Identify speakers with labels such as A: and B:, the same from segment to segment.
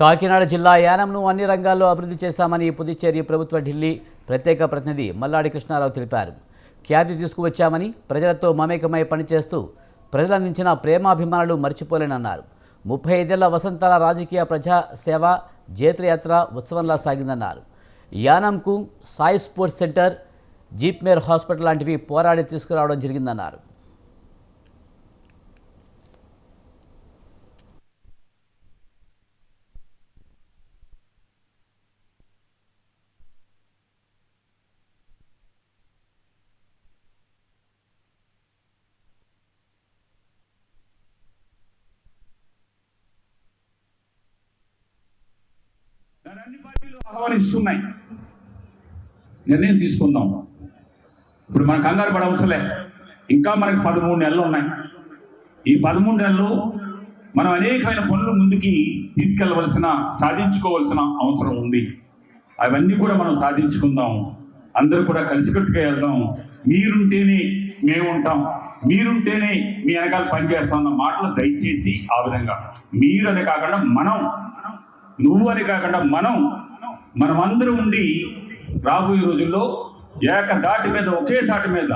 A: కాకినాడ జిల్లా యానంను అన్ని రంగాల్లో అభివృద్ధి చేశామని పుదుచ్చేరి ప్రభుత్వ ఢిల్లీ ప్రత్యేక ప్రతినిధి మల్లాడి కృష్ణారావు తెలిపారు. ఖ్యాతి తీసుకువచ్చామని ప్రజలతో మమేకమై పనిచేస్తూ ప్రజలందించిన ప్రేమాభిమానులు మర్చిపోలేనన్నారు. ముప్పై ఐదేళ్ళ వసంతాల రాజకీయ ప్రజా సేవ జేత్రయాత్ర ఉత్సవంలా సాగిందన్నారు. యానంకు Sai sports centre JIPMER hospital లాంటివి పోరాడి తీసుకురావడం జరిగిందన్నారు.
B: అన్ని పార్టీలు ఆహ్వానిస్తున్నాయి. నిర్ణయం తీసుకుందాం. ఇప్పుడు మన కంగారు పడ ఇంకా మనకి పదమూడు నెలలు ఉన్నాయి. ఈ పదమూడు నెలలు మనం అనేకమైన పనులు ముందుకి తీసుకెళ్ళవలసిన సాధించుకోవలసిన అవసరం ఉంది. అవన్నీ కూడా మనం సాధించుకుందాం. అందరూ కూడా కలిసికట్టుగా వెళ్దాం. మీరుంటేనే మేము ఉంటాం మీరుంటేనే మీ వెనకాల పనిచేస్తాం అన్న మాటలు దయచేసి ఆ విధంగా. మీరు అని కాకుండా మనం నువ్వు అని కాకుండా మనం మనమందరం ఉండి రాబోయే రోజుల్లో ఏక దాటి మీద ఒకే దాటి మీద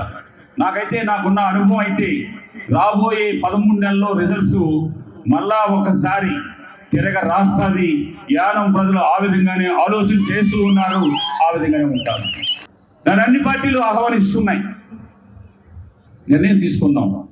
B: నాకైతే నాకున్న అనుభవం అయితే రాబోయే పదమూడు నెలల్లో రిజల్ట్స్ మళ్ళా ఒకసారి తిరగ రాస్తుంది. యానం ప్రజలు ఆ విధంగానే ఆలోచన చేస్తూ ఉన్నారు ఆ విధంగానే ఉంటారు. దాని అన్ని పార్టీలు ఆహ్వానిస్తున్నాయి. నిర్ణయం తీసుకుందాం.